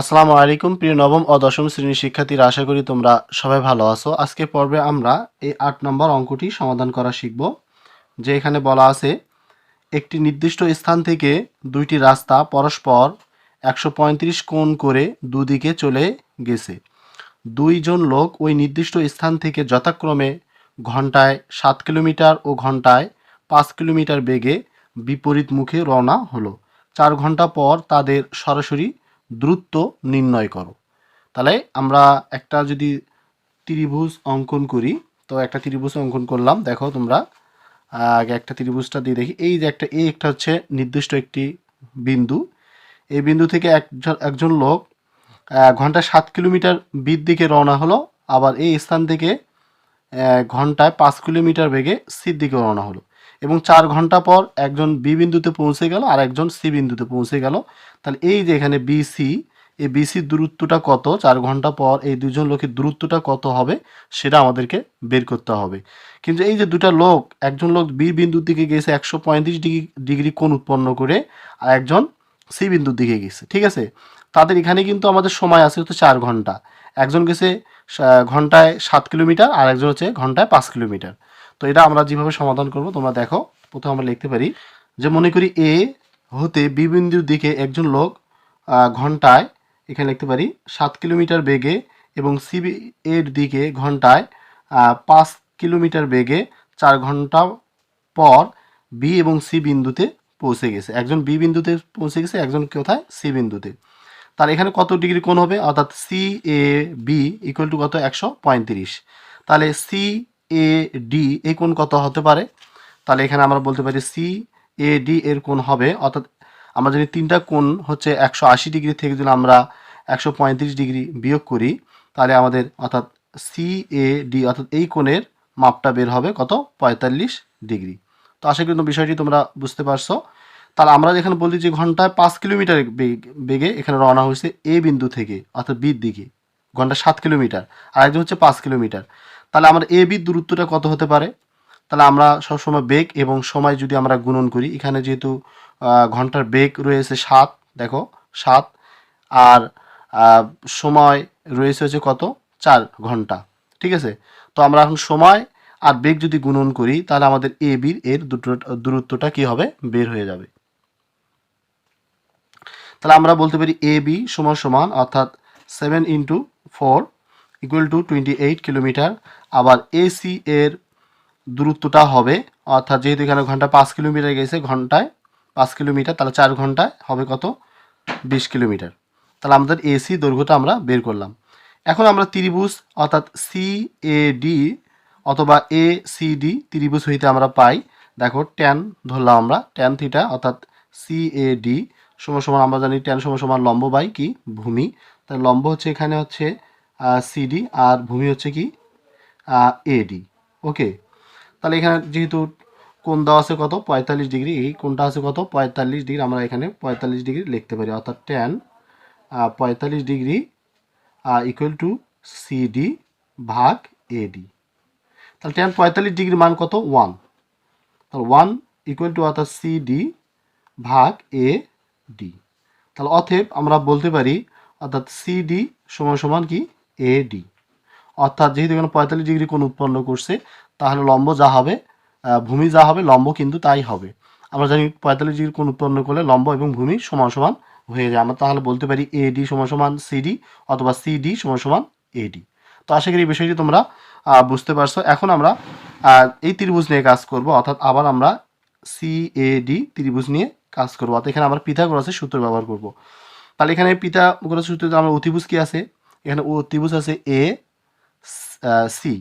আসসালামু আলাইকুম, প্রিয় নবম ও দশম শ্রেণির শিক্ষার্থীরা, আশা করি তোমরা সবাই ভালো আছো। আজকে পর্বে আমরা এই আট নম্বর অঙ্কটি সমাধান করা শিখব যে এখানে বলা আছে, একটি নির্দিষ্ট স্থান থেকে দুইটি রাস্তা পরস্পর একশো পঁয়ত্রিশ কোণ করে দুদিকে চলে গেছে। দুইজন লোক ওই নির্দিষ্ট স্থান থেকে যথাক্রমে ঘন্টায় সাত কিলোমিটার ও ঘন্টায় পাঁচ কিলোমিটার বেগে বিপরীত মুখে রওনা হলো। চার ঘণ্টা পর তাদের সরাসরি দূরত্ব নির্ণয় করো। তাহলে আমরা একটা যদি ত্রিভুজ অঙ্কন করি, তো একটা ত্রিভুজ অঙ্কন করলাম। দেখো তোমরা, আগে একটা ত্রিভুজটা দিয়ে দেখি। এই যে একটা এই একটা হচ্ছে নির্দিষ্ট একটি বিন্দু। এই বিন্দু থেকে একজন একজন লোক ঘন্টায় সাত কিলোমিটার বিদ দিকে রওনা হলো। আবার এই স্থান থেকে ঘন্টায় পাঁচ কিলোমিটার বেগে সির দিকে রওনা হলো। এবং চার ঘণ্টা পর একজন বি বিন্দুতে পৌঁছে গেল আর একজন সি বিন্দুতে পৌঁছে গেল। তাহলে এই যে এখানে বিসি এই বিসির দূরত্বটা কত? চার ঘণ্টা পর এই দুজন লোকের দূরত্বটা কত হবে? সেটা আমাদেরকে বের করতে হবে। কিন্তু এই যে দুটা লোক, একজন লোক বি বিন্দুর দিকে গেছে একশো পঁয়ত্রিশ ডিগ্রি ডিগ্রি কোণ উৎপন্ন করে আর একজন সি বিন্দুর দিকে গেছে, ঠিক আছে? তাদের এখানে কিন্তু আমাদের সময় আছে হচ্ছে চার ঘণ্টা। একজন গেছে ঘন্টায় সাত কিলোমিটার আর একজন হচ্ছে ঘন্টায় পাঁচ কিলোমিটার। তো এটা আমরা যেভাবে সমাধান করব, তোমরা দেখো। প্রথমে আমরা লিখতে পারি যে মনে করি এ হতে বি বিন্দুর দিকে একজন লোক ঘন্টায়, এখানে লিখতে পারি, সাত কিলোমিটার বেগে এবং সি এর দিকে ঘন্টায় পাঁচ কিলোমিটার বেগে চার ঘণ্টা পর বি এবং সি বিন্দুতে পৌঁছে গেছে। একজন বি বিন্দুতে পৌঁছে গেছে, একজন কোথায়? সি বিন্দুতে। তার এখানে কত ডিগ্রি কোণ হবে? অর্থাৎ C A B equal to কত? একশো পঁয়ত্রিশ। তাহলে সি এ ডি এই কোণ কত হতে পারে? তাহলে এখানে আমরা বলতে পারি সি এ ডি এর কোণ হবে। অর্থাৎ আমরা যদি তিনটা কোণ হচ্ছে একশো আশি ডিগ্রি থেকে যদি আমরা একশো পঁয়ত্রিশ ডিগ্রি বিয়োগ করি, তাহলে আমাদের অর্থাৎ সি এ ডি অর্থাৎ এই কোণের মাপটা বের হবে কত? পঁয়তাল্লিশ ডিগ্রি। তো আশা করি বিষয়টি তোমরা বুঝতে পারছ। তাহলে আমরা যেখানে বলছি যে ঘন্টায় পাঁচ কিলোমিটার বেগে এখানে রওনা হয়েছে এ বিন্দু থেকে, অর্থাৎ বির দিকে। ঘণ্টা সাত কিলোমিটার। আর একজন হচ্ছে পাঁচ কিলোমিটার। তাহলে আমার এ বির দূরত্বটা কত হতে পারে? তাহলে আমরা সবসময় বেগ এবং সময় যদি আমরা গুণন করি, এখানে যেহেতু ঘণ্টার বেগ রয়েছে সাত, দেখো, সাত, আর সময় রয়েছে হচ্ছে কত? চার ঘণ্টা, ঠিক আছে? তো আমরা এখন সময় আর বেগ যদি গুণন করি, তাহলে আমাদের এ বির এর দুটো, দূরত্বটা কি হবে? বের হয়ে যাবে। তাহলে আমরা বলতে পারি এ বি সমান সমান, অর্থাৎ seven into four equal to twenty eight kilometre আবার এসি এর দূরত্বটা হবে, অর্থাৎ যেহেতু এখানে ঘণ্টা পাঁচ কিলোমিটার গেছে, ঘন্টায় পাঁচ কিলোমিটার তাহলে চার ঘন্টায় হবে কত? বিশ কিলোমিটার তাহলে আমাদের এসি দৈর্ঘ্যটা আমরা বের করলাম। এখন আমরা ত্রিভুজ, অর্থাৎ সি এ ডি অথবা এ সি ডি ত্রিভুজ হইতে আমরা পাই। দেখো ট্যান ধরলাম আমরা ট্যান থিটা অর্থাৎ সি এ ডি সমান সমান আমরা জানি ট্যান সমান সমান লম্ব বাই কি? ভূমি। তাই লম্ব হচ্ছে এখানে হচ্ছে সিডি আর ভূমি হচ্ছে কি? এডি ওকে তাহলে এখানে যেহেতু কোণ দেওয়া আছে কত? পঁয়তাল্লিশ ডিগ্রি। এই কোনটা আছে কত? পঁয়তাল্লিশ ডিগ্রি। আমরা এখানে পঁয়তাল্লিশ ডিগ্রি লিখতে পারি। অর্থাৎ ট্যান পঁয়তাল্লিশ ডিগ্রি ইকুয়াল টু সিডি ভাগ এডি তাহলে ট্যান পঁয়তাল্লিশ ডিগ্রি মান কত? ওয়ান তাহলে ওয়ান ইকুয়াল টু অর্থাৎ সিডি ভাগ এ ডি তাহলে অতএব আমরা বলতে পারি, অর্থাৎ সিডি সমান সমান কি? এ ডি অর্থাৎ যেহেতু এখানে পঁয়তাল্লিশ ডিগ্রি কোণ উৎপন্ন করছে, তাহলে লম্ব যা হবে ভূমি যা হবে, লম্ব কিন্তু তাই হবে। আমরা জানি পঁয়তাল্লিশ ডিগ্রি কোণ উৎপন্ন করলে লম্ব এবং ভূমি সমান সমান হয়ে যায়। আমরা তাহলে বলতে পারি এ ডি সমান সমান সিডি অথবা সিডি সমান সমান এডি তো আশা করি এই বিষয়টি তোমরা বুঝতে পারছ। এখন আমরা এই ত্রিভুজ নিয়ে কাজ করব, অর্থাৎ আবার আমরা সি এ ডি ত্রিভুজ নিয়ে কাজ করব। অর্থাৎ এখানে আমরা পিথাগোরাসের সূত্র ব্যবহার করব। তাহলে এখানে পিথাগোরাসের সূত্রে আমরা অতিভুজ কি আছে? এখানে অতিভুজ আছে এ সি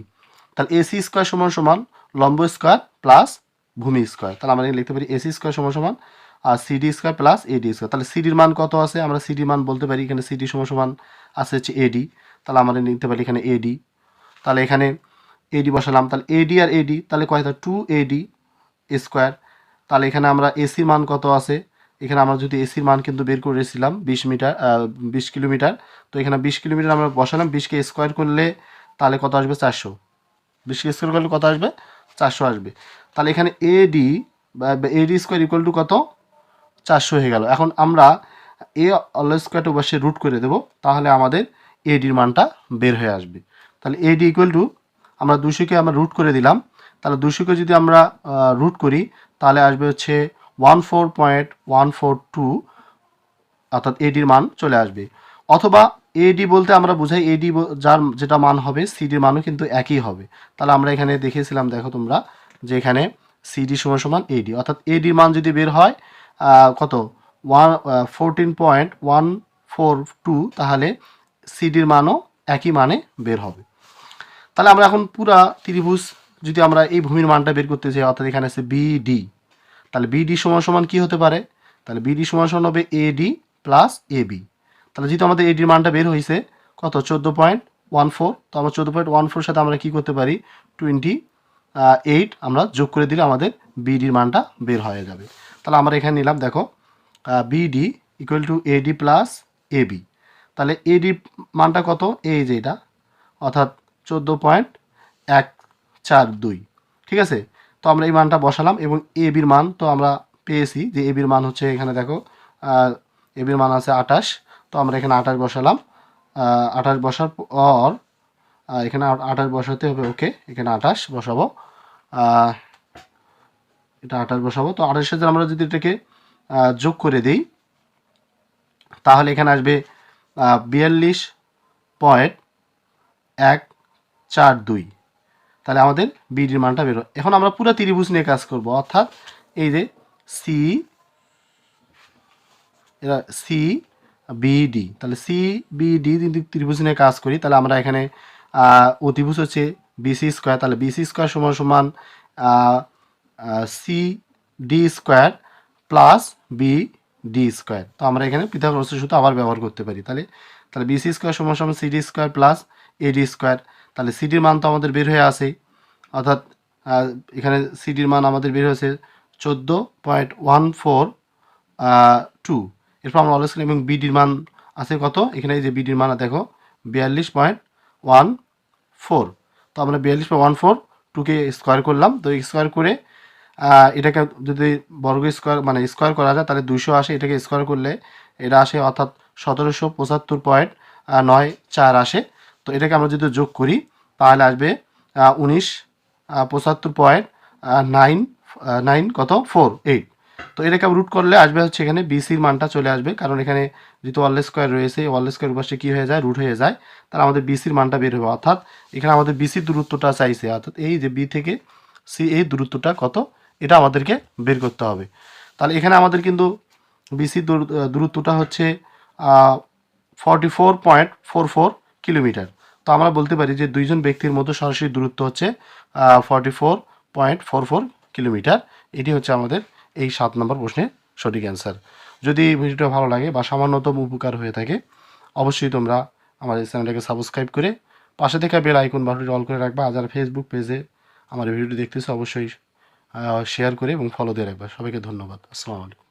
তাহলে এসি স্কোয়ার সমান সমান লম্ব স্কোয়ার প্লাস ভূমি স্কোয়ার তাহলে আমরা লিখতে পারি এসি স্কোয়ার সমান সমান আর CD square plus AD square তাহলে সিডির মান কত আছে? আমরা সিডির মান বলতে পারি এখানে সিডি সমান সমান আছে হচ্ছে এডি তাহলে আমরা নিতে পারি এখানে এডি তাহলে এখানে এডি বসালাম। তাহলে এডি আর এডি তাহলে কয়টা টু এডি স্কোয়ার তাহলে এখানে আমরা এসির মান কত আছে? এখানে আমরা যদি এসির মান কিন্তু বের করেছিলাম বিশ মিটার বিশ কিলোমিটার, তো এখানে বিশ কিলোমিটার আমরা বসালাম বিশকে স্কোয়ার করলে তাহলে কত আসবে? চারশো। বিশকে স্কোয়ার করলে কত আসবে? চারশো আসবে। তাহলে এখানে AD AD square equal to কত? চারশো হয়ে গেল। এখন আমরা এ অল স্কোয়ারটা অবশ্যই রুট করে দেবো, তাহলে আমাদের এডির মানটা বের হয়ে আসবে। তাহলে এডি ইকুয়াল টু আমরা দুশোকে আমরা রুট করে দিলাম, তাহলে দুশোকে যদি আমরা রুট করি, তাহলে আসবে হচ্ছে one four point one four two অর্থাৎ এডির মান চলে আসবে। অথবা এডি বলতে আমরা বুঝাই এডি যার যেটা মান হবে সিডির মানও কিন্তু একই হবে। তাহলে আমরা এখানে দেখেছিলাম দেখো তোমরা, যে এখানে সিডি সমান সমান এডি অর্থাৎ এডির মান যদি বের হয় কত? One fourteen point one four two তাহলে সিডির মানও একই মানে বের হবে। তাহলে আমরা এখন পুরা ত্রিভুজ যদি আমরা এই ভূমির মানটা বের করতে চাই, অর্থাৎ এখানে আছে বিডি তাহলে বিডি সমান সমান কি হতে পারে? তাহলে বিডি সমান সমান হবে এডি প্লাস এ বি তাহলে যেহেতু আমাদের এডির মানটা বের হয়েছে, কত? চোদ্দ পয়েন্ট ওয়ান ফোর। তো আমরা চোদ্দ পয়েন্ট ওয়ান ফোর সাথে আমরা কি করতে পারি? টোয়েন্টি এইট আমরা যোগ করে দিলে আমাদের বিডির মানটা বের হয়ে যাবে। তাহলে আমরা এখানে নিলাম, দেখো BD equal to AD plus AB তাহলে এডি মানটা কত? এই যে এটা, অর্থাৎ চোদ্দ পয়েন্ট এক চার দুই। ঠিক আছে? তো আমরা এই মানটা বসালাম এবং এ বির মান তো আমরা পেয়েছি যে এ বির মান হচ্ছে এখানে দেখো এ বির মান আছে আঠাশ, তো আমরা এখানে আঠাশ বসালাম। আঠাশ বসার পর এখানে আঠাশ বসাতে হবে, ওকে, এখানে আঠাশ বসাবো। এটা আঠাশ বসাবো। তো আঠাশের সাথে আমরা যদি এটাকে যোগ করে দিই, তাহলে এখানে আসবে বিয়াল্লিশ পয়েন্ট এক চার দুই। তাহলে আমাদের বিডির মানটা বেরো এখন আমরা পুরো ত্রিভুজ নিয়ে কাজ করব। অর্থাৎ এই যে সি এরা সি বিডি তাহলে সি বিডি যদি ত্রিভুজ নিয়ে কাজ করি, তাহলে আমরা এখানে অতিভুজ হচ্ছে বিসি স্কোয়ার তাহলে বিসি স্কোয়ার সমান সমান C D square plus B D square তো আমরা এখানে পৃথক পিথাগোরাসের সূত্র আবার ব্যবহার করতে পারি। তাহলে তাহলে বিসি স্কোয়ার সমান সমান C D square plus AD square তাহলে সিডির মান তো আমাদের বের হয়ে আসে অর্থাৎ এখানে সিডির মান আমাদের বের হয়েছে চোদ্দ পয়েন্ট ওয়ান ফোর টু এরপর আমরা অলস এবং বিডির মান আছে কত? এখানে এই যে বিডির মান দেখো, বিয়াল্লিশ পয়েন্ট ওয়ান ফোর। তো আমরা বিয়াল্লিশ পয়েন্ট ওয়ান ফোর টুকে স্কোয়ার করলাম। তো স্কোয়ার করে এটাকে যদি বর্গ স্কোয়ার মানে স্কোয়ার করা যায়, তাহলে দুশো আসে। এটাকে স্কোয়ার করলে, এটা আসে অর্থাৎ সতেরোশো পঁচাত্তর পয়েন্ট নয় চার আসে। তো এটাকে আমরা যদি যোগ করি, তাহলে আসবে উনিশ পঁচাত্তর পয়েন্ট নাইন নাইন কত? ফোর এইট তো এটাকে আমরা রুট করলে আসবে হচ্ছে এখানে বিসির মানটা চলে আসবে, কারণ এখানে যেহেতু ওয়াল স্কোয়ার রয়েছে ওয়াল স্কোয়ার পাশে কী হয়ে যায়? রুট হয়ে যায়। তাহলে আমাদের বিসির মানটা বের হবে। অর্থাৎ এখানে আমাদের বিসির দূরত্বটা চাইছে। অর্থাৎ এই যে বি থেকে সি এই দূরত্বটা কত? এটা আমাদেরকে বের করতে হবে। তাহলে এখানে আমাদের কিন্তু বিসির দূরত্বটা হচ্ছে forty four point four four kilometre তো আমরা বলতে পারি যে দুইজন ব্যক্তির মধ্যে সরাসরি দূরত্ব হচ্ছে forty four point four four kilometre. এটি হচ্ছে আমাদের এই সাত নম্বর প্রশ্নের সঠিক অ্যান্সার যদি ভিডিওটা ভালো লাগে বা সামান্যতম উপকার হয়ে থাকে, অবশ্যই তোমরা আমার এই চ্যানেলটাকে সাবস্ক্রাইব করে পাশে থেকে বেল আইকন বাটনটি অল করে রাখবা। আর ফেসবুক পেজে আমার ভিডিওটি দেখতেছে, অবশ্যই শেয়ার করে এবং ফলো দিয়ে রাখবা। সবাইকে ধন্যবাদ। আসসালামু আলাইকুম।